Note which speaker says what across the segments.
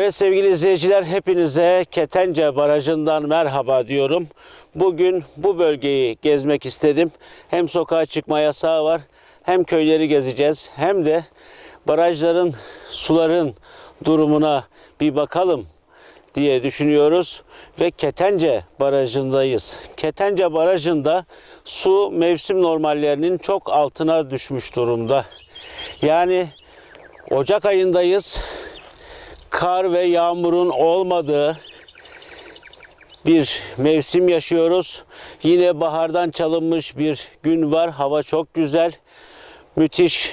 Speaker 1: Evet sevgili izleyiciler hepinize Ketence Barajı'ndan merhaba diyorum. Bugün bu bölgeyi gezmek istedim. Hem sokağa çıkma yasağı var hem köyleri gezeceğiz hem de barajların suların durumuna bir bakalım diye düşünüyoruz ve Ketence Barajı'ndayız. Ketence Barajı'nda su mevsim normallerinin çok altına düşmüş durumda. Yani Ocak ayındayız kar ve yağmurun olmadığı bir mevsim yaşıyoruz. Yine bahardan çalınmış bir gün var. Hava çok güzel. Müthiş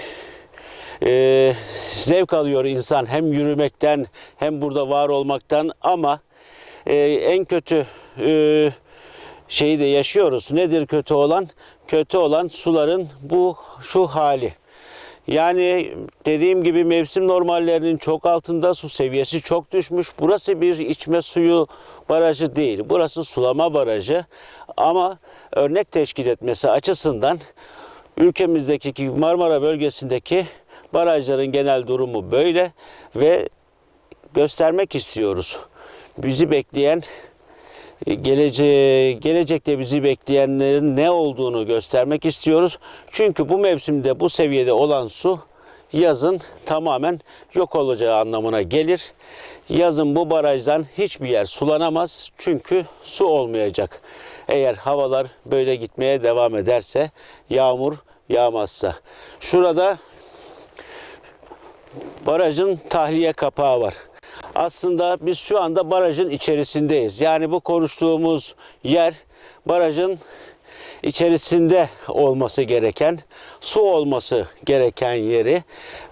Speaker 1: e, zevk alıyor insan hem yürümekten hem burada var olmaktan ama e, en kötü e, şeyi de yaşıyoruz. Nedir kötü olan? Kötü olan suların bu şu hali. Yani dediğim gibi mevsim normallerinin çok altında su seviyesi çok düşmüş. Burası bir içme suyu barajı değil. Burası sulama barajı. Ama örnek teşkil etmesi açısından ülkemizdeki Marmara bölgesindeki barajların genel durumu böyle ve göstermek istiyoruz. Bizi bekleyen gelece gelecekte bizi bekleyenlerin ne olduğunu göstermek istiyoruz. Çünkü bu mevsimde bu seviyede olan su yazın tamamen yok olacağı anlamına gelir. Yazın bu barajdan hiçbir yer sulanamaz. Çünkü su olmayacak. Eğer havalar böyle gitmeye devam ederse, yağmur yağmazsa. Şurada barajın tahliye kapağı var. Aslında biz şu anda barajın içerisindeyiz. Yani bu konuştuğumuz yer barajın içerisinde olması gereken, su olması gereken yeri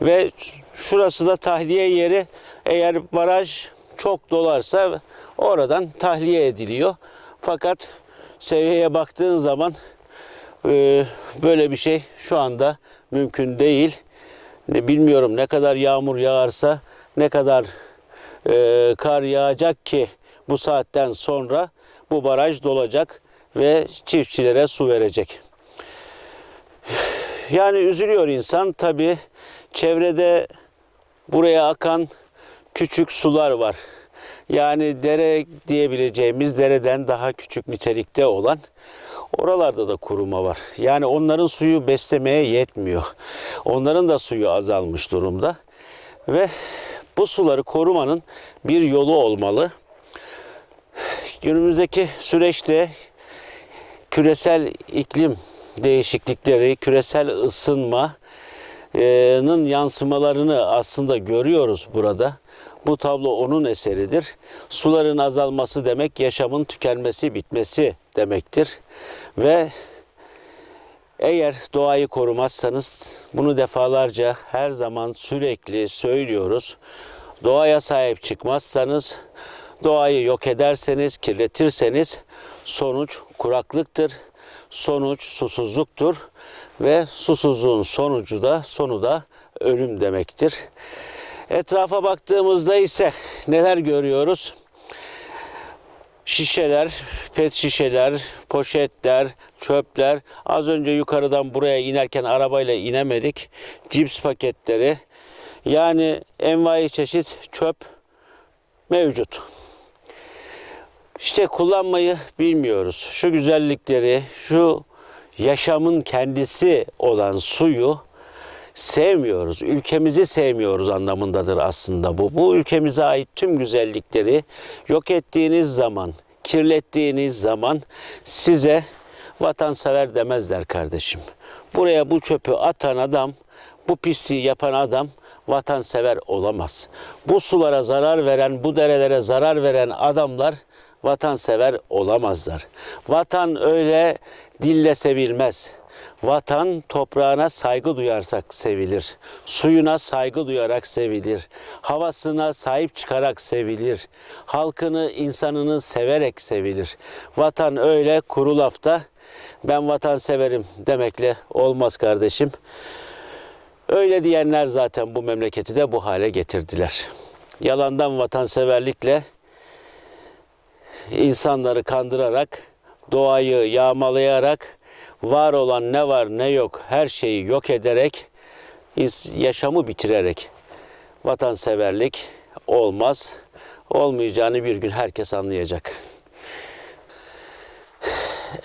Speaker 1: ve şurası da tahliye yeri. Eğer baraj çok dolarsa oradan tahliye ediliyor. Fakat seviyeye baktığın zaman e, böyle bir şey şu anda mümkün değil. Ne bilmiyorum ne kadar yağmur yağarsa, ne kadar e, kar yağacak ki bu saatten sonra bu baraj dolacak ve çiftçilere su verecek. Yani üzülüyor insan tabi çevrede buraya akan küçük sular var. Yani dere diyebileceğimiz dereden daha küçük nitelikte olan oralarda da kuruma var. Yani onların suyu beslemeye yetmiyor. Onların da suyu azalmış durumda. Ve bu suları korumanın bir yolu olmalı. Günümüzdeki süreçte küresel iklim değişiklikleri, küresel ısınmanın yansımalarını aslında görüyoruz burada. Bu tablo onun eseridir. Suların azalması demek yaşamın tükenmesi, bitmesi demektir. Ve eğer doğayı korumazsanız bunu defalarca her zaman sürekli söylüyoruz. Doğaya sahip çıkmazsanız, doğayı yok ederseniz, kirletirseniz sonuç kuraklıktır. Sonuç susuzluktur ve susuzluğun sonucu da sonu da ölüm demektir. Etrafa baktığımızda ise neler görüyoruz? şişeler, pet şişeler, poşetler, çöpler. Az önce yukarıdan buraya inerken arabayla inemedik. Cips paketleri. Yani envai çeşit çöp mevcut. İşte kullanmayı bilmiyoruz. Şu güzellikleri, şu yaşamın kendisi olan suyu sevmiyoruz. Ülkemizi sevmiyoruz anlamındadır aslında bu. Bu ülkemize ait tüm güzellikleri yok ettiğiniz zaman, kirlettiğiniz zaman size vatansever demezler kardeşim. Buraya bu çöpü atan adam, bu pisliği yapan adam vatansever olamaz. Bu sulara zarar veren, bu derelere zarar veren adamlar vatansever olamazlar. Vatan öyle dille sevilmez. Vatan toprağına saygı duyarsak sevilir. Suyuna saygı duyarak sevilir. Havasına sahip çıkarak sevilir. Halkını, insanını severek sevilir. Vatan öyle kuru lafta ben vatan severim demekle olmaz kardeşim. Öyle diyenler zaten bu memleketi de bu hale getirdiler. Yalandan vatanseverlikle insanları kandırarak, doğayı yağmalayarak, var olan ne var ne yok her şeyi yok ederek, yaşamı bitirerek vatanseverlik olmaz. olmayacağını bir gün herkes anlayacak.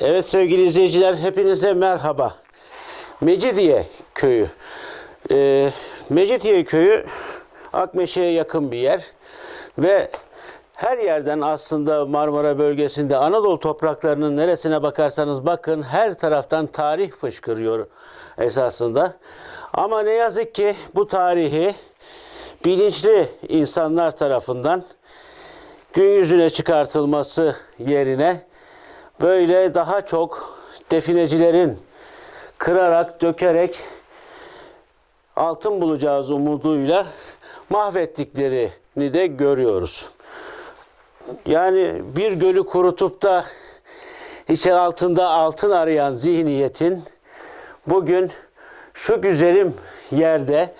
Speaker 1: Evet sevgili izleyiciler hepinize merhaba. Mecidiye köyü. Ee, Mecidiye köyü Akmeşe'ye yakın bir yer ve her yerden aslında Marmara bölgesinde Anadolu topraklarının neresine bakarsanız bakın her taraftan tarih fışkırıyor esasında. Ama ne yazık ki bu tarihi bilinçli insanlar tarafından gün yüzüne çıkartılması yerine böyle daha çok definecilerin kırarak, dökerek altın bulacağız umuduyla mahvettiklerini de görüyoruz. Yani bir gölü kurutup da içi altında altın arayan zihniyetin bugün şu güzelim yerde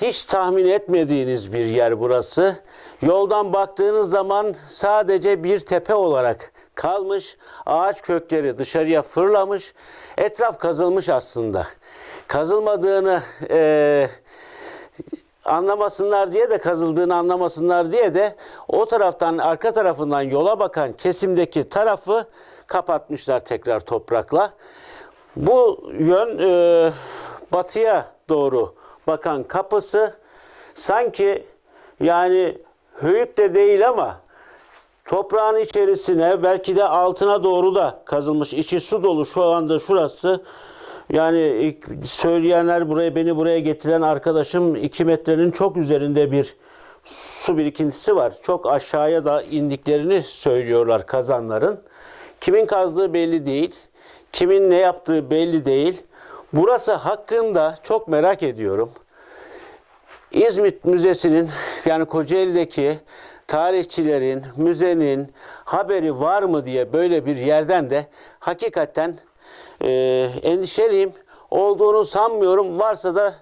Speaker 1: hiç tahmin etmediğiniz bir yer burası. Yoldan baktığınız zaman sadece bir tepe olarak kalmış. Ağaç kökleri dışarıya fırlamış. Etraf kazılmış aslında. Kazılmadığını eee anlamasınlar diye de kazıldığını anlamasınlar diye de o taraftan arka tarafından yola bakan kesimdeki tarafı kapatmışlar tekrar toprakla. Bu yön e, batıya doğru bakan kapısı sanki yani höyük de değil ama toprağın içerisine belki de altına doğru da kazılmış. İçi su dolu şu anda şurası. Yani ilk söyleyenler buraya beni buraya getiren arkadaşım 2 metrenin çok üzerinde bir su birikintisi var. Çok aşağıya da indiklerini söylüyorlar kazanların. Kimin kazdığı belli değil. Kimin ne yaptığı belli değil. Burası hakkında çok merak ediyorum. İzmit Müzesi'nin yani Kocaeli'deki tarihçilerin, müzenin haberi var mı diye böyle bir yerden de hakikaten e, endişeliyim. Olduğunu sanmıyorum. Varsa da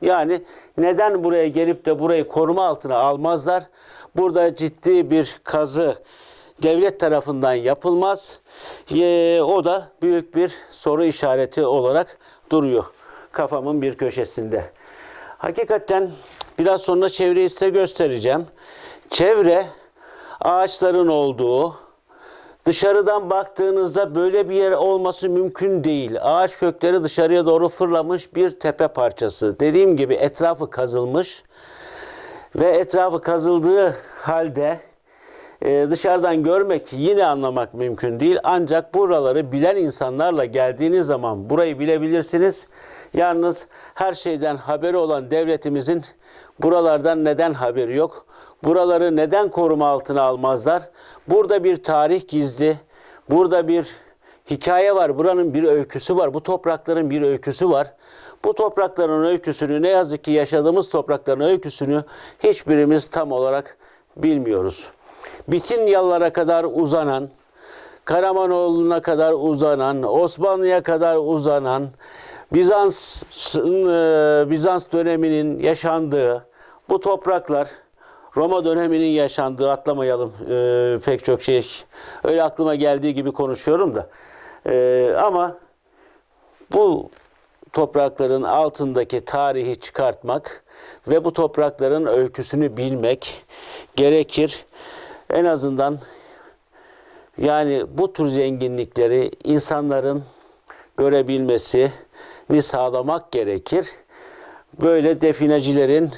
Speaker 1: yani neden buraya gelip de burayı koruma altına almazlar? Burada ciddi bir kazı devlet tarafından yapılmaz. E, o da büyük bir soru işareti olarak duruyor kafamın bir köşesinde. Hakikaten biraz sonra çevreyi size göstereceğim. Çevre ağaçların olduğu, dışarıdan baktığınızda böyle bir yer olması mümkün değil. Ağaç kökleri dışarıya doğru fırlamış bir tepe parçası. Dediğim gibi etrafı kazılmış ve etrafı kazıldığı halde e, dışarıdan görmek yine anlamak mümkün değil. Ancak buraları bilen insanlarla geldiğiniz zaman burayı bilebilirsiniz. Yalnız her şeyden haberi olan devletimizin buralardan neden haberi yok? Buraları neden koruma altına almazlar? Burada bir tarih gizli. Burada bir hikaye var. Buranın bir öyküsü var. Bu toprakların bir öyküsü var. Bu toprakların öyküsünü ne yazık ki yaşadığımız toprakların öyküsünü hiçbirimiz tam olarak bilmiyoruz. Bitin yallara kadar uzanan, Karamanoğlu'na kadar uzanan, Osmanlı'ya kadar uzanan, Bizans'ın e, Bizans döneminin yaşandığı bu topraklar Roma döneminin yaşandığı atlamayalım e, pek çok şey öyle aklıma geldiği gibi konuşuyorum da E, ama bu toprakların altındaki tarihi çıkartmak ve bu toprakların öyküsünü bilmek gerekir. En azından yani bu tür zenginlikleri insanların görebilmesini sağlamak gerekir. Böyle definecilerin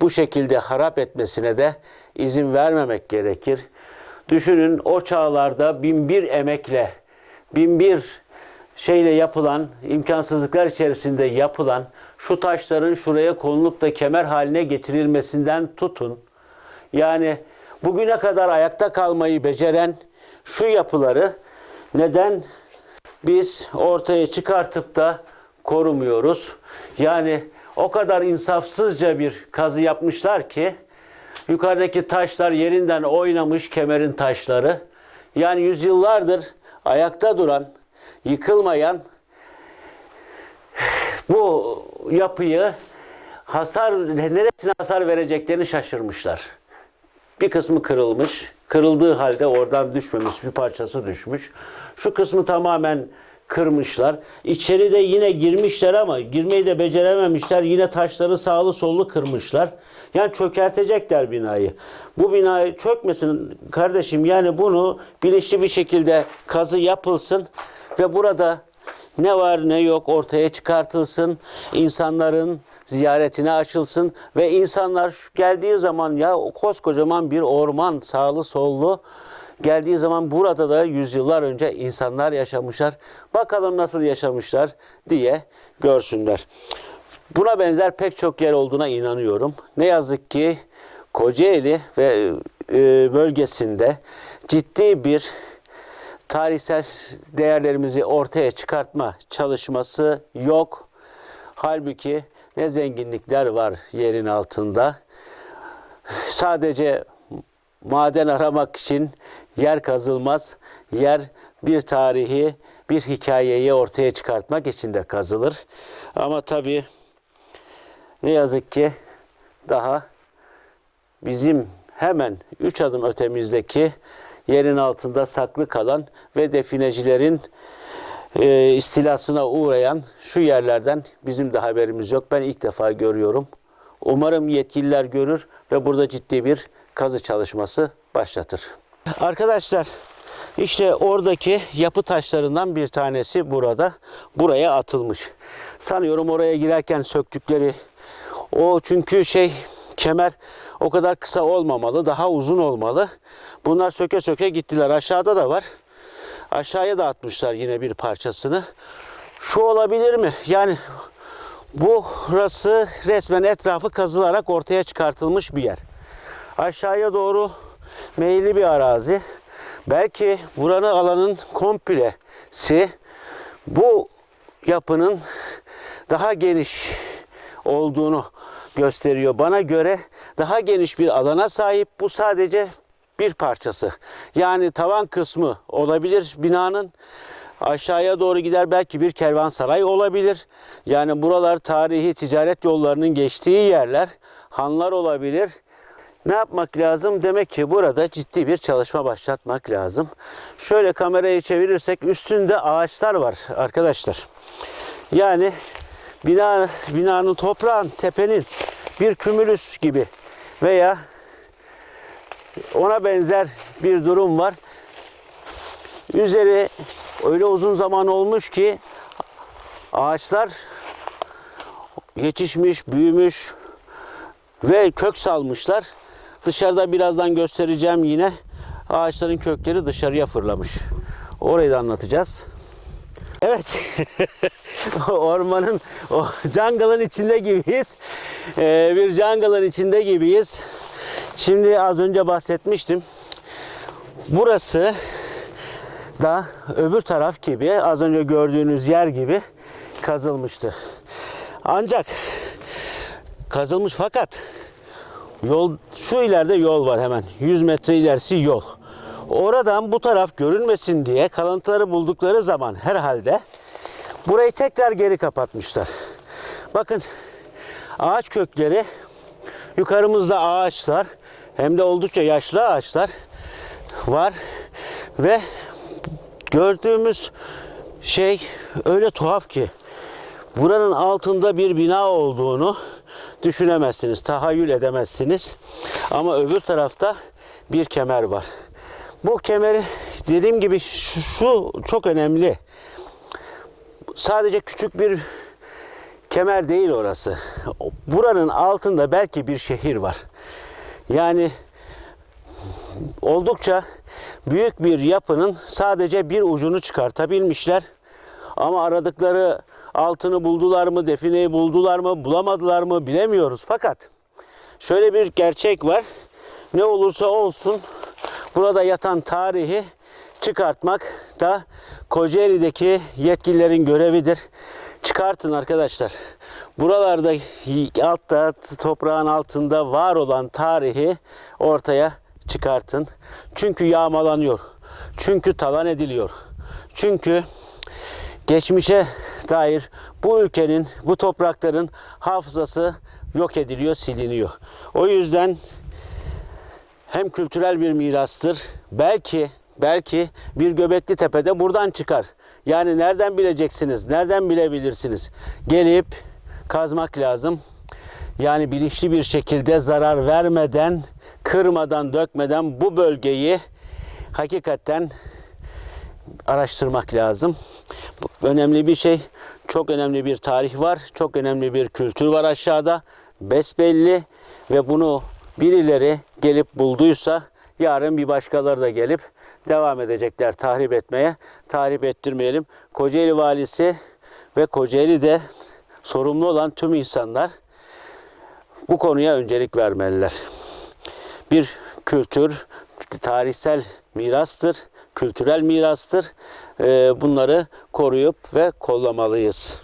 Speaker 1: bu şekilde harap etmesine de izin vermemek gerekir. Düşünün o çağlarda bin bir emekle, bin bir şeyle yapılan, imkansızlıklar içerisinde yapılan şu taşların şuraya konulup da kemer haline getirilmesinden tutun. Yani bugüne kadar ayakta kalmayı beceren şu yapıları neden biz ortaya çıkartıp da korumuyoruz? Yani o kadar insafsızca bir kazı yapmışlar ki yukarıdaki taşlar yerinden oynamış kemerin taşları. Yani yüzyıllardır ayakta duran, yıkılmayan bu yapıyı hasar neresine hasar vereceklerini şaşırmışlar. Bir kısmı kırılmış. Kırıldığı halde oradan düşmemiş bir parçası düşmüş. Şu kısmı tamamen kırmışlar. İçeri de yine girmişler ama girmeyi de becerememişler. Yine taşları sağlı sollu kırmışlar. Yani çökertecekler binayı. Bu binayı çökmesin kardeşim. Yani bunu bilinçli bir şekilde kazı yapılsın ve burada ne var ne yok ortaya çıkartılsın. İnsanların ziyaretine açılsın ve insanlar geldiği zaman ya koskocaman bir orman sağlı sollu geldiği zaman burada da yüzyıllar önce insanlar yaşamışlar. Bakalım nasıl yaşamışlar diye görsünler. Buna benzer pek çok yer olduğuna inanıyorum. Ne yazık ki Kocaeli ve e, bölgesinde ciddi bir tarihsel değerlerimizi ortaya çıkartma çalışması yok. Halbuki ne zenginlikler var yerin altında. Sadece maden aramak için yer kazılmaz. Yer bir tarihi, bir hikayeyi ortaya çıkartmak için de kazılır. Ama tabii ne yazık ki daha bizim hemen üç adım ötemizdeki yerin altında saklı kalan ve definecilerin e, istilasına uğrayan şu yerlerden bizim de haberimiz yok. Ben ilk defa görüyorum. Umarım yetkililer görür ve burada ciddi bir kazı çalışması başlatır. Arkadaşlar işte oradaki yapı taşlarından bir tanesi burada. Buraya atılmış. Sanıyorum oraya girerken söktükleri o çünkü şey kemer o kadar kısa olmamalı. Daha uzun olmalı. Bunlar söke söke gittiler. Aşağıda da var. Aşağıya da atmışlar yine bir parçasını. Şu olabilir mi? Yani burası resmen etrafı kazılarak ortaya çıkartılmış bir yer. Aşağıya doğru meyilli bir arazi. Belki buranın alanın komplesi bu yapının daha geniş olduğunu gösteriyor. Bana göre daha geniş bir alana sahip. Bu sadece bir parçası. Yani tavan kısmı olabilir binanın. Aşağıya doğru gider belki bir kervansaray olabilir. Yani buralar tarihi ticaret yollarının geçtiği yerler. Hanlar olabilir. Ne yapmak lazım? Demek ki burada ciddi bir çalışma başlatmak lazım. Şöyle kamerayı çevirirsek üstünde ağaçlar var arkadaşlar. Yani bina binanın toprağın tepenin bir kümülüs gibi veya ona benzer bir durum var. Üzeri öyle uzun zaman olmuş ki ağaçlar yetişmiş, büyümüş ve kök salmışlar. Dışarıda birazdan göstereceğim yine ağaçların kökleri dışarıya fırlamış. Orayı da anlatacağız. Evet. Ormanın, o jungle'ın içinde gibiyiz. Ee, bir jungle'ın içinde gibiyiz. Şimdi az önce bahsetmiştim. Burası da öbür taraf gibi az önce gördüğünüz yer gibi kazılmıştı. Ancak kazılmış fakat yol şu ileride yol var hemen 100 metre ilerisi yol. Oradan bu taraf görünmesin diye kalıntıları buldukları zaman herhalde burayı tekrar geri kapatmışlar. Bakın ağaç kökleri yukarımızda ağaçlar hem de oldukça yaşlı ağaçlar var ve gördüğümüz şey öyle tuhaf ki buranın altında bir bina olduğunu düşünemezsiniz, tahayyül edemezsiniz. Ama öbür tarafta bir kemer var. Bu kemeri dediğim gibi şu, çok önemli. Sadece küçük bir kemer değil orası. Buranın altında belki bir şehir var. Yani oldukça büyük bir yapının sadece bir ucunu çıkartabilmişler. Ama aradıkları altını buldular mı, defineyi buldular mı, bulamadılar mı bilemiyoruz. Fakat şöyle bir gerçek var. Ne olursa olsun burada yatan tarihi çıkartmak da Kocaeli'deki yetkililerin görevidir. Çıkartın arkadaşlar. Buralarda altta toprağın altında var olan tarihi ortaya çıkartın. Çünkü yağmalanıyor. Çünkü talan ediliyor. Çünkü geçmişe dair bu ülkenin, bu toprakların hafızası yok ediliyor, siliniyor. O yüzden hem kültürel bir mirastır. Belki belki bir Göbekli Tepe'de buradan çıkar. Yani nereden bileceksiniz? Nereden bilebilirsiniz? Gelip kazmak lazım. Yani bilinçli bir şekilde zarar vermeden, kırmadan, dökmeden bu bölgeyi hakikaten araştırmak lazım. Önemli bir şey. Çok önemli bir tarih var. Çok önemli bir kültür var aşağıda. Besbelli ve bunu birileri gelip bulduysa yarın bir başkaları da gelip devam edecekler tahrip etmeye. Tahrip ettirmeyelim. Kocaeli valisi ve Kocaeli'de sorumlu olan tüm insanlar bu konuya öncelik vermeliler. Bir kültür, tarihsel mirastır, kültürel mirastır. Ee, Bunları koruyup ve kollamalıyız.